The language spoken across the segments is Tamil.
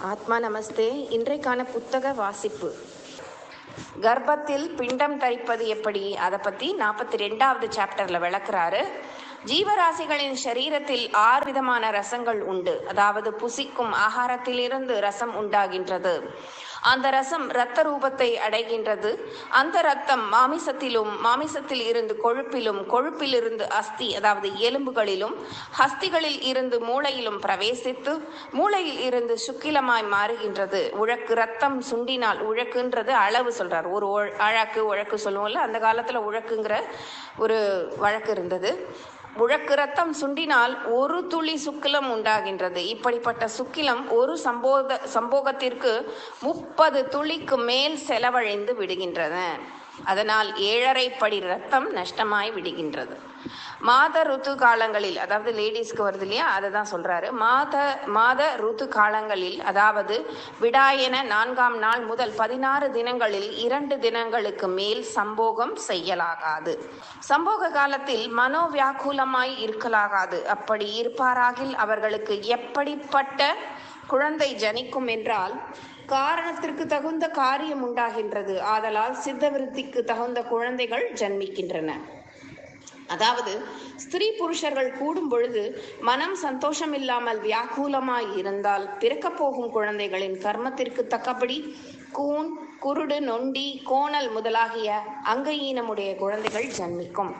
ஆத்மா நமஸ்தே இன்றைக்கான புத்தக வாசிப்பு. கர்ப்பத்தில் பிண்டம் தரிப்பது எப்படி? அதை பற்றி நாற்பத்தி ரெண்டாவது சாப்டரில் விளக்குறாரு. ஜீவராசிகளின் சரீரத்தில் ஆறு விதமான ரசங்கள் உண்டு. அதாவது புசிக்கும் ஆகாரத்திலிருந்து ரசம் உண்டாகின்றது. அந்த ரசம் இரத்த ரூபத்தை அடைகின்றது. அந்த ரத்தம் மாமிசத்திலும் மாமிசத்தில் இருந்து கொழுப்பிலும் கொழுப்பிலிருந்து அஸ்தி அதாவது எலும்புகளிலும் ஹஸ்திகளில் இருந்து மூளையிலும் பிரவேசித்து மூளையில் இருந்து சுக்கிலமாய் மாறுகின்றது. உழக்கு ரத்தம் சுண்டினால் உழக்குன்றது அளவு சொல்றார். ஒரு அழாக்கு அழக்கு உழக்கு சொல்லுவோம்ல அந்த காலத்துல உழக்குங்கிற ஒரு வழக்கு இருந்தது. முழக்கு ரத்தம் சுண்டினால் ஒரு துளி சுக்கிலம் உண்டாகின்றது. இப்படிப்பட்ட சுக்கிலம் ஒரு சம்போத சம்போகத்திற்கு முப்பது துளிக்கு மேல் செலவழிந்து விடுகின்றன. அதனால் ஏழரை படி ரத்தம் நஷ்டமாய் விடுகின்றது. மாத ருத்து காலங்களில் அதாவது லேடிஸ்க்கு வருது இல்லையா? அதை தான் சொல்றாரு. மாத மாத ருத்து காலங்களில் அதாவது விடாயன நான்காம் நாள் முதல் பதினாறு தினங்களில் இரண்டு தினங்களுக்கு மேல் சம்போகம் செய்யலாகாது. சம்போக காலத்தில் மனோவியாக்குலமாய் இருக்கலாகாது. அப்படி இருப்பாராகில் அவர்களுக்கு எப்படிப்பட்ட குழந்தை ஜனிக்கும் என்றால் காரணத்திற்கு தகுந்த காரியம் உண்டாகின்றது. ஆதலால் சித்தவிருத்திக்கு தகுந்த குழந்தைகள் ஜன்மிக்கின்றன. அதாவது ஸ்திரீ புருஷர்கள் கூடும் பொழுது மனம் சந்தோஷம் இல்லாமல் வியாக்குலமாய் இருந்தால் பிறக்க போகும் குழந்தைகளின் கர்மத்திற்கு தக்கபடி கூன் குருடு நொண்டி கோணல் முதலாகிய அங்கஈனமுடைய குழந்தைகள் ஜன்மிக்கும்.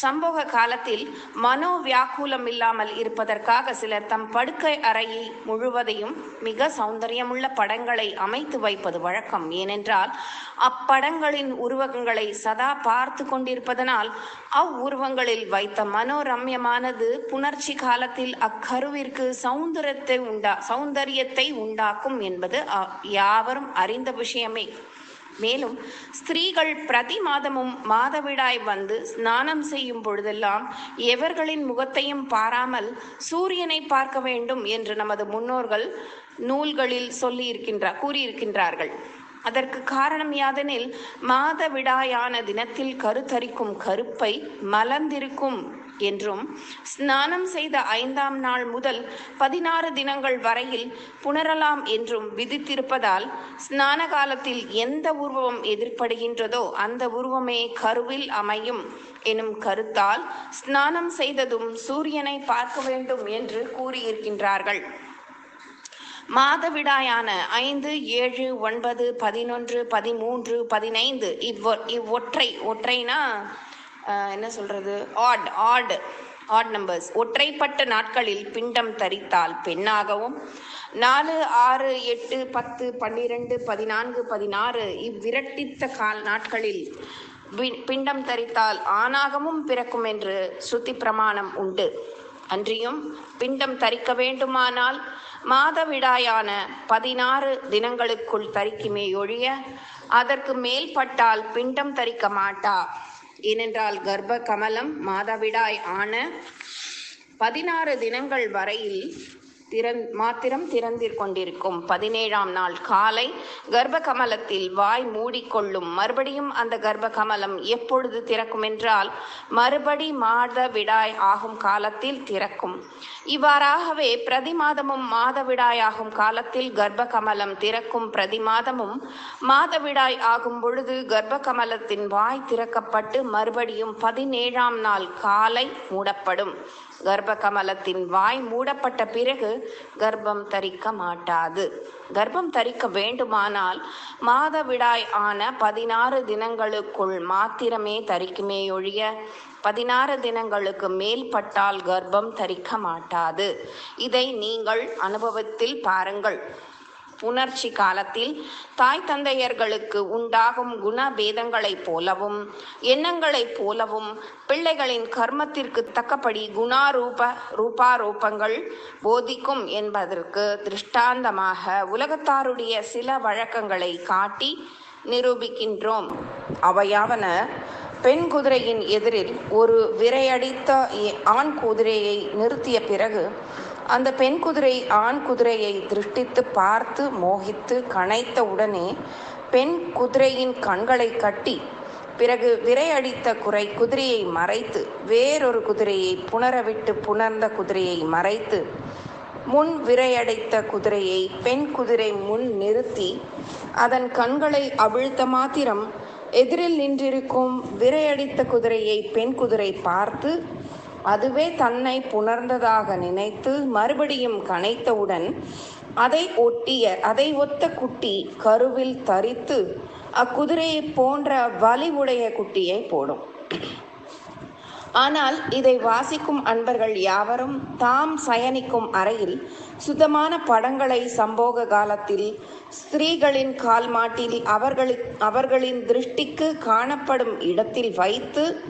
சம்போக காலத்தில் மனோ வியாக்குலம் இல்லாமல் இருப்பதற்காக சிலர் தம் படுக்கை அறையை முழுவதையும் மிக சௌந்தரியமுள்ள படங்களை அமைத்து வைப்பது வழக்கம். ஏனென்றால் அப்படங்களின் உருவகங்களை சதா பார்த்து கொண்டிருப்பதனால் அவ்வுருவங்களில் வைத்த மனோரம்யமானது புணர்ச்சி காலத்தில் அக்கருவிற்கு சௌந்தரியத்தை உண்டா சௌந்தரியத்தை உண்டாக்கும் என்பது யாவரும் அறிந்த விஷயமே. மேலும் ஸ்திரீகள் பிரதி மாதமும் மாதவிடாய் வந்து ஸ்நானம் செய்யும் பொழுதெல்லாம் எவர்களின் முகத்தையும் பாராமல் சூரியனை பார்க்க வேண்டும் என்று நமது முன்னோர்கள் நூல்களில் சொல்லி இருக்கின்றார் கூறியிருக்கின்றார்கள். அதற்கு காரணம் யாதெனில் மாதவிடாயான தினத்தில் கருத்தரிக்கும் கருப்பை மலர்ந்திருக்கும் என்றும் ஸ்நானம் செய்த ஐந்தாம் நாள் முதல் பதினாறு தினங்கள் வரையில் புணரலாம் என்றும் விதித்திருப்பதால் ஸ்நான காலத்தில் எந்த உருவம் எதிர்ப்படுகின்றதோ அந்த உருவமே கருவில் அமையும் எனும் கருத்தால் ஸ்நானம் செய்ததும் சூரியனை பார்க்க வேண்டும் என்று கூறியிருக்கின்றார்கள். மாதவிடாயான ஐந்து ஏழு ஒன்பது பதினொன்று பதிமூன்று பதினைந்து இவ்வொ இவ்வொற்றை ஒற்றைனா என்ன சொல்றது? ஆட் ஆட் ஆட் நம்பர்ஸ் ஒற்றைப்பட்ட நாட்களில் பிண்டம் தரித்தால் பெண்ணாகவும் நாலு ஆறு எட்டு பத்து பன்னிரெண்டு பதினான்கு பதினாறு இவ்விரட்டித்த கால் நாட்களில் பிண்டம் தரித்தால் ஆணாகவும் பிறக்கும் என்று ஸ்ருதி பிரமாணம் உண்டு. அன்றியும் பிண்டம் தரிக்க வேண்டுமானால் மாதவிடாயான பதினாறு தினங்களுக்குள் தரிக்குமே ஒழிய அதற்கு மேல்பட்டால் பிண்டம் தரிக்க மாட்டா. ஏனென்றால் கர்ப்ப கமலம் மாதவிடாய் ஆன பதினாறு தினங்கள் வரையில் திறன் மாத்திரம் திறந்திற் கொண்டிருக்கும். பதினேழாம் நாள் காலை கர்ப்ப கமலத்தில் வாய் மூடிக்கொள்ளும். மறுபடியும் அந்த கர்ப்ப கமலம் எப்பொழுது திறக்கும் என்றால் மறுபடி மாத விடாய் ஆகும் காலத்தில் திறக்கும். இவ்வாறாகவே பிரதி மாதமும் மாதவிடாய் ஆகும் காலத்தில் கர்ப்ப கமலம் திறக்கும் பிரதி மாதமும் மாதவிடாய் ஆகும் பொழுது கர்ப்ப கமலத்தின் வாய் திறக்கப்பட்டு மறுபடியும் பதினேழாம் நாள் காலை மூடப்படும். கர்ப்ப கமலத்தின் வாய் மூடப்பட்ட பிறகு கர்ப்பம் தரிக்க மாட்டாது. கர்ப்பம் தரிக்க வேண்டுமானால் மாதவிடாய் ஆன பதினாறு தினங்களுக்குள் மாத்திரமே தரிக்குமே ஒழிய பதினாறு தினங்களுக்கு மேல்பட்டால் கர்ப்பம் தரிக்க மாட்டாது. இதை நீங்கள் அனுபவத்தில் பாருங்கள். புணர்ச்சி காலத்தில் தாய் தந்தையர்களுக்கு உண்டாகும் குணபேதங்களைப் போலவும் எண்ணங்களைப் போலவும் பிள்ளைகளின் கர்மத்திற்கு தக்கபடி குணாரூப ரூபாரூபங்கள் போதிக்கும் என்பதற்கு திருஷ்டாந்தமாக உலகத்தாருடைய சில வழக்கங்களை காட்டி நிரூபிக்கின்றோம். அவையாவன பெண் குதிரையின் எதிரில் ஒரு விரையடித்த ஆண் குதிரையை நிறுத்திய பிறகு அந்த பெண் குதிரை ஆண் குதிரையை திருஷ்டித்து பார்த்து மோகித்து கனைத்த உடனே பெண் குதிரையின் கண்களை கட்டி பிறகு விரையடித்த குறை குதிரையை மறைத்து வேறொரு குதிரையை புணரவிட்டு புணர்ந்த குதிரையை மறைத்து முன் விரையடைத்த குதிரையை பெண் குதிரை முன் நிறுத்தி அதன் கண்களை அவிழ்த்த மாத்திரம் எதிரில் நின்றிருக்கும் விரையடித்த குதிரையை பெண் குதிரை பார்த்து அதுவே தன்னை புணர்ந்ததாக நினைத்து மறுபடியும் கனைத்தவுடன் அதை ஒட்டிய அதை ஒத்த குட்டி கருவில் தரித்து அக்குதிரையை போன்ற வலிவுடைய குட்டியை போடும். ஆனால் இதை வாசிக்கும் அன்பர்கள் யாவரும் தாம் சயனிக்கும் அறையில் சுத்தமான படங்களை சம்போக காலத்தில் ஸ்திரீகளின் கால் மாட்டில் அவர்களின் திருஷ்டிக்கு காணப்படும் இடத்தில் வைத்து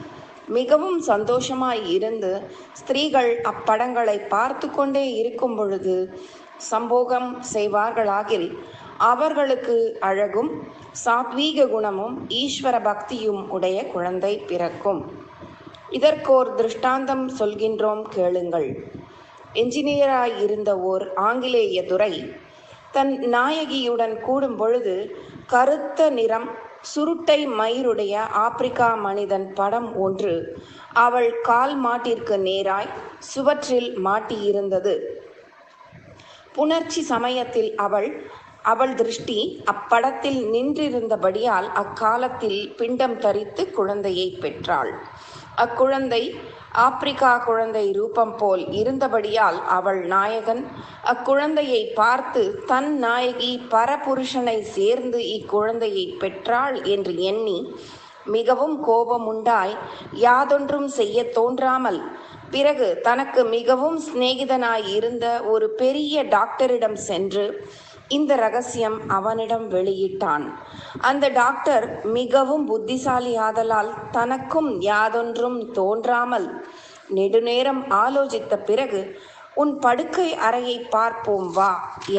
மிகவும் சந்தோஷமாய் இருந்து ஸ்திரீகள் அப்படங்களை பார்த்து கொண்டே இருக்கும் பொழுது சம்போகம் செய்வார்களாகில் அவர்களுக்கு அழகும் சாத்வீக குணமும் ஈஸ்வர பக்தியும் உடைய குழந்தை பிறக்கும். இதற்கோர் திருஷ்டாந்தம் சொல்கின்றோம் கேளுங்கள். என்ஜினியராய் இருந்த ஓர் ஆங்கிலேய துறை தன் நாயகியுடன் கூடும் பொழுது கருத்த நிறம் சுருட்டை மயிருடைய ஆப்பிரிக்கா மனிதன் படம் ஒன்று. அவள் கால் மாட்டிற்கு நேராய் சுவற்றில் மாட்டியிருந்தது. புணர்ச்சி சமயத்தில் அவள் அவள் திருஷ்டி அப்படத்தில் நின்றிருந்தபடியால் அக்காலத்தில் பிண்டம் தரித்து குழந்தையை பெற்றாள். அக்குழந்தை ஆப்பிரிக்கா குழந்தை ரூபம் போல் இருந்தபடியால் அவள் நாயகன் அக்குழந்தையை பார்த்து தன் நாயகி பரபுருஷனை சேர்ந்து இக்குழந்தையை பெற்றாள் என்று எண்ணி மிகவும் கோபமுண்டாய் யாதொன்றும் செய்ய தோன்றாமல் பிறகு தனக்கு மிகவும் சிநேகிதனாய் இருந்த ஒரு பெரிய டாக்டரிடம் சென்று இந்த ரகசியம் அவனிடம் வெளியிட்டான். அந்த டாக்டர் மிகவும் புத்திசாலியாதலால் தனக்கும் யாதொன்றும் தோன்றாமல் நெடுநேரம் ஆலோசித்த பிறகு உன் படுக்கை அறையை பார்ப்போம் வா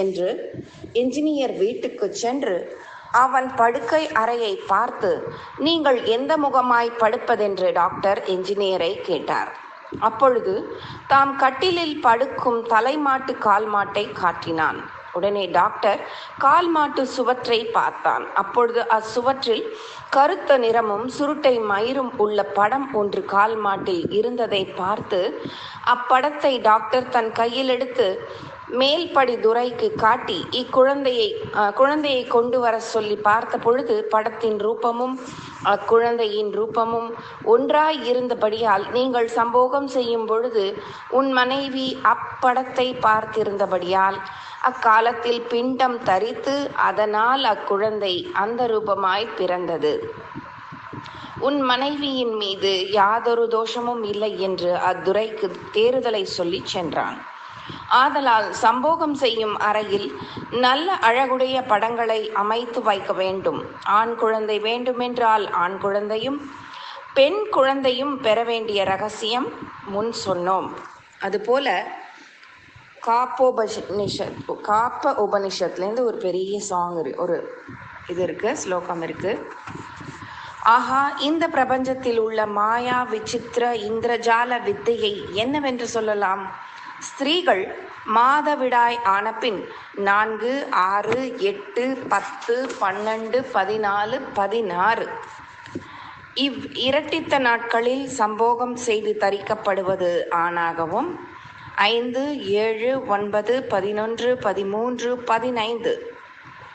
என்று என்ஜினியர் வீட்டுக்கு சென்று அவன் படுக்கை அறையை பார்த்து நீங்கள் எந்த முகமாய் படுப்பதென்று டாக்டர் என்ஜினியரை கேட்டார். அப்பொழுது தாம் கட்டிலில் படுக்கும் தலைமாட்டு கால்மாட்டை காட்டினான். உடனே டாக்டர் கால் மாட்டு சுவற்றை பார்த்தான். அப்பொழுது அச்சுவற்றில் கருத்த நிறமும் சுருட்டை மயிரும் உள்ள படம் ஒன்று கால் மாட்டில் இருந்ததை பார்த்து அப்படத்தை டாக்டர் தன் கையில் எடுத்து மேல்படி துரைக்கு காட்டி இக்குழந்தையை குழந்தையை கொண்டு வர சொல்லி பார்த்த பொழுது படத்தின் ரூபமும் அக்குழந்தையின் ரூபமும் ஒன்றாய் இருந்தபடியால் நீங்கள் சம்போகம் செய்யும் பொழுது உன் மனைவி அப்படத்தை பார்த்திருந்தபடியால் அக்காலத்தில் பிண்டம் தரித்து அதனால் அக்குழந்தை அந்த ரூபமாய் பிறந்தது. உன் மனைவியின் மீது யாதொரு தோஷமும் இல்லை என்று அத்துரைக்கு தேறுதலை சொல்லிச் சென்றான். ஆதலால் சம்போகம் செய்யும் அறையில் நல்ல அழகுடைய படங்களை அமைத்து வைக்க வேண்டும். ஆண் குழந்தை வேண்டுமென்றால் ஆண் குழந்தையும் பெண் குழந்தையும் பெற வேண்டிய ரகசியம் முன் சொன்னோம். அதுபோல காப்போபனிஷத் காப்ப உபனிஷத்துலேருந்து ஒரு பெரிய சாங் இருக்கு ஒரு இது இருக்கு ஸ்லோகம் இருக்கு. ஆஹா இந்த பிரபஞ்சத்தில் உள்ள மாயா விசித்திர இந்திரஜால வித்தையை என்னவென்று சொல்லலாம்? ஸ்திரீகள் மாதவிடாய் ஆனபின் நான்கு ஆறு எட்டு பத்து பன்னெண்டு பதினாலு பதினாறு. இவ் இரட்டித்த நாட்களில் சம்போகம் செய்து தரிக்கப்படுவது ஆணாகவும் ஐந்து ஏழு ஒன்பது பதினொன்று பதிமூன்று பதினைந்து.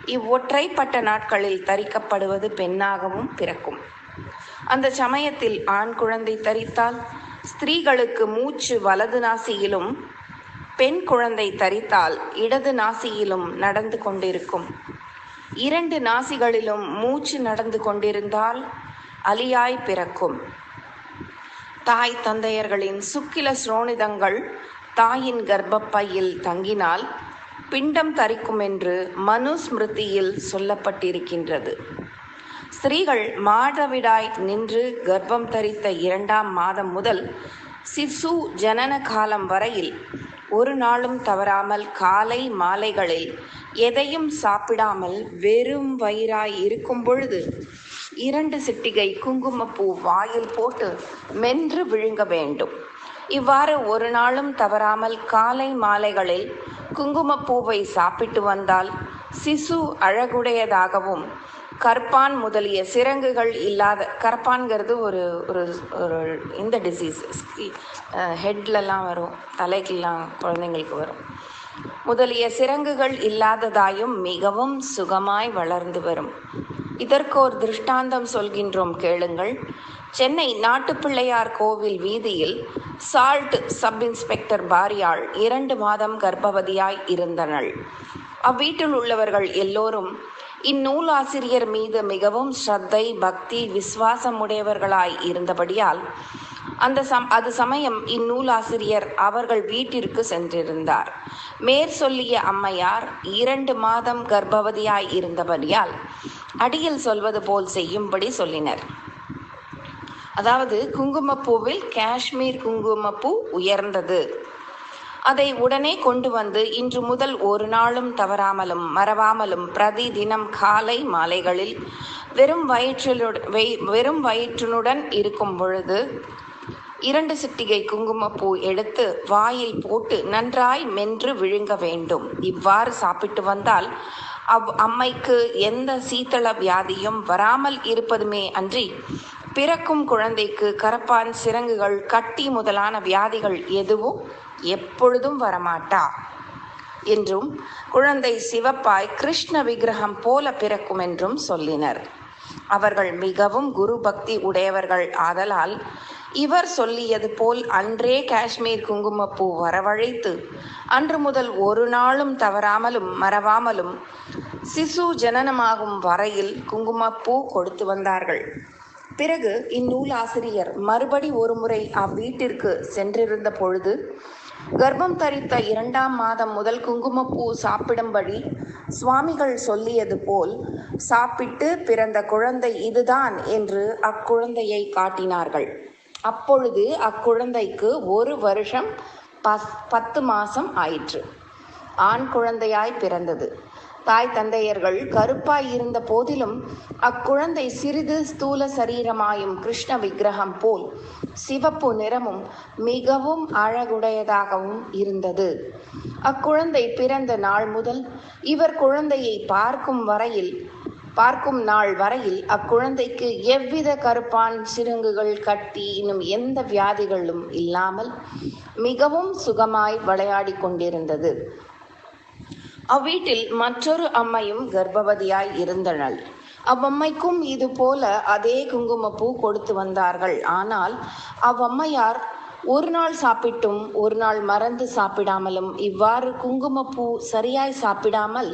இவ்வொற்றைப்பட்ட நாட்களில் தரிக்கப்படுவது பெண்ணாகவும் பிறக்கும். அந்த சமயத்தில் ஆண் குழந்தை தரித்தால் ஸ்திரீகளுக்கு மூச்சு வலது நாசியிலும் பெண் குழந்தை தரித்தால் இடது நாசியிலும் நடந்து கொண்டிருக்கும். இரண்டு நாசிகளிலும் மூச்சு நடந்து கொண்டிருந்தால் அலியாய் பிறக்கும். தாய் தந்தையர்களின் சுக்கில ஸ்ரோணிதங்கள் தாயின் கர்ப்பப்பையில் தங்கினால் பிண்டம் தரிக்கும் என்று மனுஸ்மிருதியில் சொல்லப்பட்டிருக்கின்றது. ஸ்திரீகள் மாதவிடாய் நின்று கர்ப்பம் தரித்த இரண்டாம் மாதம் முதல் சிசு ஜனன காலம் வரையில் ஒரு நாளும் தவறாமல் காலை மாலைகளில் எதையும் சாப்பிடாமல் வெறும் வயிறாய் இருக்கும் பொழுது இரண்டு சிட்டிகை குங்குமப்பூ வாயில் போட்டு மென்று விழுங்க வேண்டும். இவ்வாறு ஒரு நாளும் தவறாமல் காலை மாலைகளில் குங்குமப்பூவை சாப்பிட்டு வந்தால் சிசு அழகுடையதாகவும் கற்பான் முதலிய சிரங்குகள் இல்லாத கற்பான்கிறது ஒரு ஒரு ஒரு இந்த டிசீஸ் ஹெட்லலாம் வரும் தலைக்கெல்லாம் குழந்தைங்களுக்கு வரும். முதலிய சிறங்குகள் இல்லாததாயும் மிகவும் சுகமாய் வளர்ந்து வரும். இதற்கோர் திருஷ்டாந்தம் சொல்கின்றோம் கேளுங்கள். சென்னை நாட்டுப்பிள்ளையார் கோவில் வீதியில் சால்ட் சப் இன்ஸ்பெக்டர் பாரியாள் இரண்டு மாதம் கர்ப்பவதியாய் இருந்தனள். அவ்வீட்டில் உள்ளவர்கள் எல்லோரும் இந்நூலாசிரியர் மீது மிகவும் ஸ்ரத்தை பக்தி விசுவாசம் உடையவர்களாய் இருந்தபடியால் அந்த சம் அது சமயம் இந்நூலாசிரியர் அவர்கள் வீட்டிற்கு சென்றிருந்தார். மேற் சொல்லிய அம்மையார் இரண்டு மாதம் கர்ப்பவதியாய் இருந்தபடியால் அடியில் சொல்வது போல் செய்யும்படி சொல்லினர். அதாவது குங்குமப்பூவில் காஷ்மீர் குங்குமப்பூ உயர்ந்தது. அதை உடனே கொண்டு வந்து இன்று முதல் ஒரு நாளும் தவறாமலும் மறவாமலும் பிரதி தினம் காலை மாலைகளில் வெறும் வயிற்றிலுடன் வெறும் வயிற்றினுடன் இருக்கும் பொழுது இரண்டு சிட்டிகை குங்குமப்பூ எடுத்து வாயில் போட்டு நன்றாய் மென்று விழுங்க வேண்டும். இவ்வாறு சாப்பிட்டு வந்தால் அவ் அம்மைக்கு எந்த சீத்தள வியாதியும் வராமல் இருப்பதுமே அன்றி பிறக்கும் குழந்தைக்கு கரப்பான் சிரங்குகள் கட்டி முதலான வியாதிகள் எதுவும் எப்பொழுதும் வரமாட்டா? என்றும் குழந்தை சிவப்பாய் கிருஷ்ண விக்கிரகம் போல பிறக்கும் என்றும் சொல்லினர். அவர்கள் மிகவும் குரு பக்தி உடையவர்கள் ஆதலால் இவர் சொல்லியது போல் அன்றே காஷ்மீர் குங்குமப்பூ வரவழைத்து அன்று முதல் ஒரு நாளும் தவறாமலும் மறவாமலும் சிசு ஜனனமாகும் வரையில் குங்குமப்பூ கொடுத்து வந்தார்கள். பிறகு இந்நூலாசிரியர் மறுபடி ஒருமுறை அவ்வீட்டிற்கு சென்றிருந்த பொழுது கர்ப்பம் தரித்த இரண்டாம் மாதம் முதல் குங்குமப்பூ சாப்பிடும்படி சுவாமிகள் சொல்லியது போல் சாப்பிட்டு பிறந்த குழந்தை இதுதான் என்று அக்குழந்தையை காட்டினார்கள். அப்பொழுது அக்குழந்தைக்கு ஒரு வருஷம் பஸ் பத்து மாசம் ஆயிற்று. ஆண் குழந்தையாய் பிறந்தது. தாய் தந்தையர்கள் கருப்பாய் இருந்த போதிலும் அக்குழந்தை சிறிது ஸ்தூல சரீரமாயும் கிருஷ்ண விக்கிரகம் போல் சிவப்பு நிறமும் மிகவும் அழகுடையதாகவும் இருந்தது. அக்குழந்தை பிறந்த நாள் முதல் இவர் குழந்தையை பார்க்கும் வரையில் பார்க்கும் நாள் வரையில் அக்குழந்தைக்கு எவ்வித கருப்பான் சிறுங்குகள் கட்டி இன்னும் எந்த வியாதிகளும் இல்லாமல் மிகவும் சுகமாய் விளையாடி கொண்டிருந்தது. அவ்வீட்டில் மற்றொரு அம்மையும் கர்ப்பவதியாய் இருந்தனள். அவ்வம்மைக்கும் இது போல அதே குங்குமப்பூ கொடுத்து வந்தார்கள். ஆனால் அவ்வம்மையார் ஒரு நாள் சாப்பிட்டும் ஒரு நாள் மறந்து சாப்பிடாமலும் இவ்வாறு குங்குமப்பூ சரியாய் சாப்பிடாமல்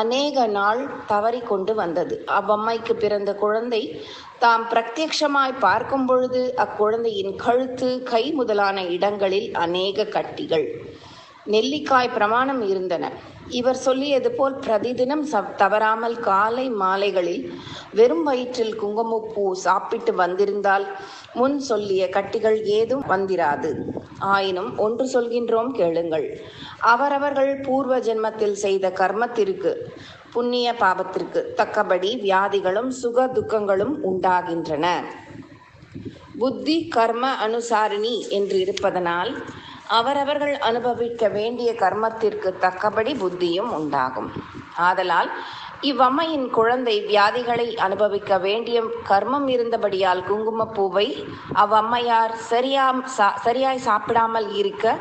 அநேக நாள் தவறி கொண்டு வந்தது. அவ்வம்மைக்கு பிறந்த குழந்தை தாம் பிரத்யக்ஷமாய் பார்க்கும் பொழுது அக்குழந்தையின் கழுத்து கை முதலான இடங்களில் அநேக கட்டிகள். நெல்லிக்காய் பிரமாணம் இருந்தன. இவர் சொல்லியது போல் பிரதிதினம் தவறாமல் காலை மாலைகளில் வெறும் வயிற்றில் குங்குமப்பூ சாப்பிட்டு வந்திருந்தால் முன் சொல்லிய கட்டிகள் ஏதும் வந்திராது. ஆயினும் ஒன்று சொல்கின்றோம் கேளுங்கள். அவரவர்கள் பூர்வ ஜென்மத்தில் செய்த கர்மத்திற்கு புண்ணிய பாபத்திற்கு தக்கபடி வியாதிகளும் சுக துக்கங்களும் உண்டாகின்றன. புத்தி கர்ம அனுசாரிணி என்று இருப்பதனால் அவரவர்கள் அனுபவிக்க வேண்டிய கர்மத்திற்கு தக்கபடி புத்தியும் உண்டாகும். ஆதலால் இவ்வம்மையின் குழந்தை வியாதிகளை அனுபவிக்க வேண்டிய கர்மம் இருந்தபடியால் குங்குமப்பூவை அவ்வம்மையார் சரியா சா சரியாய் சாப்பிடாமல் இருக்க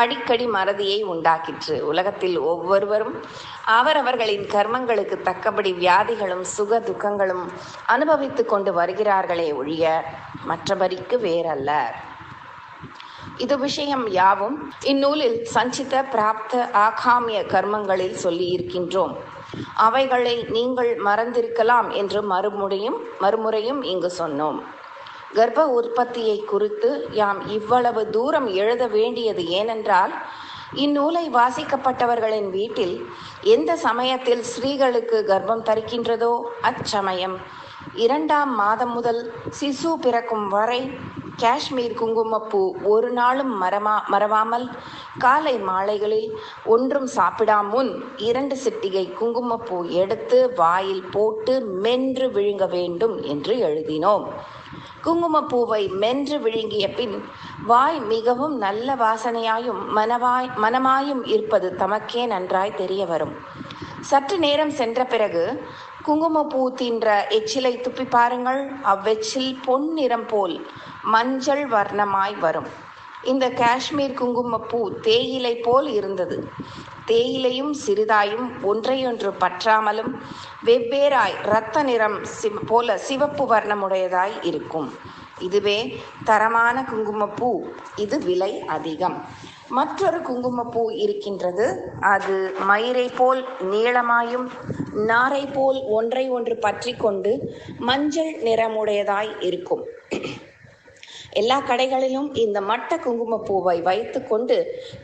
அடிக்கடி மறதியை உண்டாக்கிற்று. உலகத்தில் ஒவ்வொருவரும் அவரவர்களின் கர்மங்களுக்கு தக்கபடி வியாதிகளும் சுக துக்கங்களும் அனுபவித்து கொண்டு வருகிறார்களே ஒழிய மற்றபடிக்கு வேறல்ல. இது விஷயம் யாவும் இந்நூலில் சஞ்சித பிராப்த ஆகாமிய கர்மங்களில் சொல்லி இருக்கின்றோம் அவைகளை நீங்கள் மறந்திருக்கலாம் என்று மறுமுறையும் மறுமுறையும் இங்கு சொன்னோம். கர்ப்ப உற்பத்தியை குறித்து யாம் இவ்வளவு தூரம் எழுத வேண்டியது ஏனென்றால் இந்நூலை வாசிக்கப்பட்டவர்களின் வீட்டில் எந்த சமயத்தில் ஸ்ரீகளுக்கு கர்ப்பம் தரிக்கின்றதோ அச்சமயம் இரண்டாம் மாதம் முதல் சிசு பிறக்கும் வரை காஷ்மீர் குங்குமப்பூ ஒரு நாளும் மரமா மறவாமல் காலை மாலைகளில் ஒன்றும் சாப்பிடா முன் இரண்டு சிட்டிகை குங்குமப்பூ எடுத்து வாயில் போட்டு மென்று விழுங்க வேண்டும் என்று எழுதினோம். குங்குமப்பூவை மென்று விழுங்கிய பின் வாய் மிகவும் நல்ல வாசனையாயும் மனவாய் மனமாயும் இருப்பது தமக்கே நன்றாய் தெரிய வரும். சற்று நேரம் சென்ற பிறகு குங்குமப்பூ தின்ற எச்சிலை துப்பி பாருங்கள். அவ்வெச்சில் பொன் நிறம் போல் மஞ்சள் வர்ணமாய் வரும். இந்த காஷ்மீர் குங்குமப்பூ தேயிலை போல் இருந்தது. தேயிலையும் சிறிதாயும் ஒன்றையொன்று பற்றாமலும் வெவ்வேறாய் இரத்த நிறம் சிவ போல சிவப்பு வர்ணமுடையதாய் இருக்கும். இதுவே தரமான குங்குமப்பூ. இது விலை அதிகம். மற்றொரு குங்குமப்பூ இருக்கின்றது. அது மயிரை போல் நீளமாயும் நாரை போல் ஒன்றை ஒன்று பற்றி கொண்டு மஞ்சள் நிறமுடையதாய் இருக்கும். எல்லா கடைகளிலும் இந்த மட்ட குங்குமப்பூவை வைத்துக்கொண்டு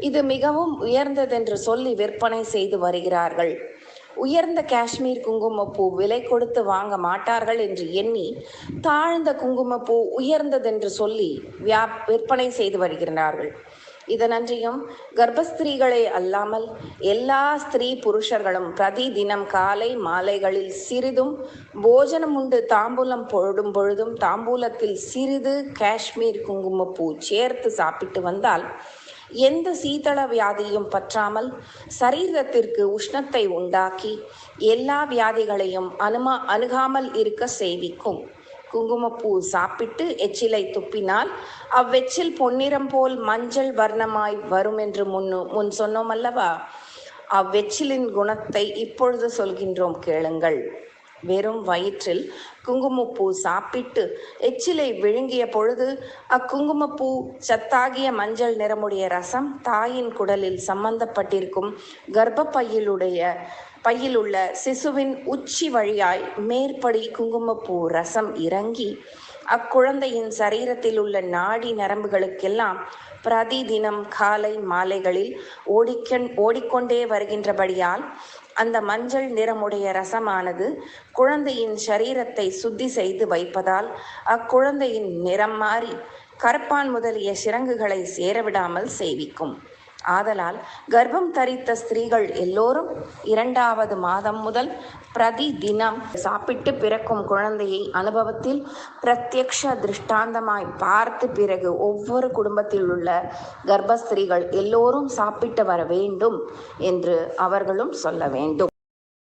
இது மிகவும் உயர்ந்ததென்று சொல்லி விற்பனை செய்து வருகிறார்கள். உயர்ந்த காஷ்மீர் குங்குமப்பூ விலை கொடுத்து வாங்க மாட்டார்கள் என்று எண்ணி தாழ்ந்த குங்குமப்பூ உயர்ந்ததென்று சொல்லி வியா விற்பனை செய்து வருகிறார்கள். இதனன்றியும் கர்ப்பஸ்திரீகளே அல்லாமல் எல்லா ஸ்திரீ புருஷர்களும் பிரதி தினம் காலை மாலைகளில் சிறிதும் போஜனம் உண்டு. தாம்பூலம் போடும் பொழுதும் தாம்பூலத்தில் சிறிது காஷ்மீர் குங்குமப்பூ சேர்த்து சாப்பிட்டு வந்தால் எந்த சீதள வியாதியும் பற்றாமல் சரீரத்திற்கு உஷ்ணத்தை உண்டாக்கி எல்லா வியாதிகளையும் அனுமா அணுகாமல் இருக்க செய்விக்கும் குங்குமப்பூ சாப்பிட்டு எச்சிலை துப்பினால் அவ்வெச்சில் பொன்னிறம் போல் மஞ்சள் வர்ணமாய் வரும் என்று முன்னு முன் சொன்னோம் அல்லவா அவ்வெச்சிலின் குணத்தை இப்பொழுது சொல்கின்றோம் கேளுங்கள். வெறும் வயிற்றில் குங்குமப்பூ சாப்பிட்டு எச்சிலை விழுங்கிய பொழுது அக்குங்குமப்பூ சத்தாகிய மஞ்சள் நிறமுடைய ரசம் தாயின் குடலில் சம்பந்தப்பட்டிருக்கும் கர்ப்பப்பையிலுடைய பையில் உள்ள சிசுவின் உச்சி வழியாய் மேற்படி குங்குமப்பூ ரசம் இறங்கி அக்குழந்தையின் சரீரத்தில் உள்ள நாடி நரம்புகளுக்கெல்லாம் பிரதி தினம் காலை மாலைகளில் ஓடிக்கண் ஓடிக்கொண்டே வருகின்றபடியால் அந்த மஞ்சள் நிறமுடைய ரசமானது குழந்தையின் சரீரத்தை சுத்தி செய்து வைப்பதால் அக்குழந்தையின் நிறம் மாறி கருப்பான் முதலிய சிறங்குகளை சேரவிடாமல் செய்விக்கும் ஆதலால் கர்ப்பம் தரித்த ஸ்திரீகள் எல்லோரும் இரண்டாவது மாதம் முதல் பிரதி தினம் சாப்பிட்டு பிறக்கும் குழந்தையை அனுபவத்தில் பிரத்யக்ஷ திருஷ்டாந்தமாய் பார்த்து பிறகு ஒவ்வொரு குடும்பத்தில் உள்ள கர்ப்பஸ்திரீகள் எல்லோரும் சாப்பிட்டு வர வேண்டும் என்று அவர்களும் சொல்ல வேண்டும்.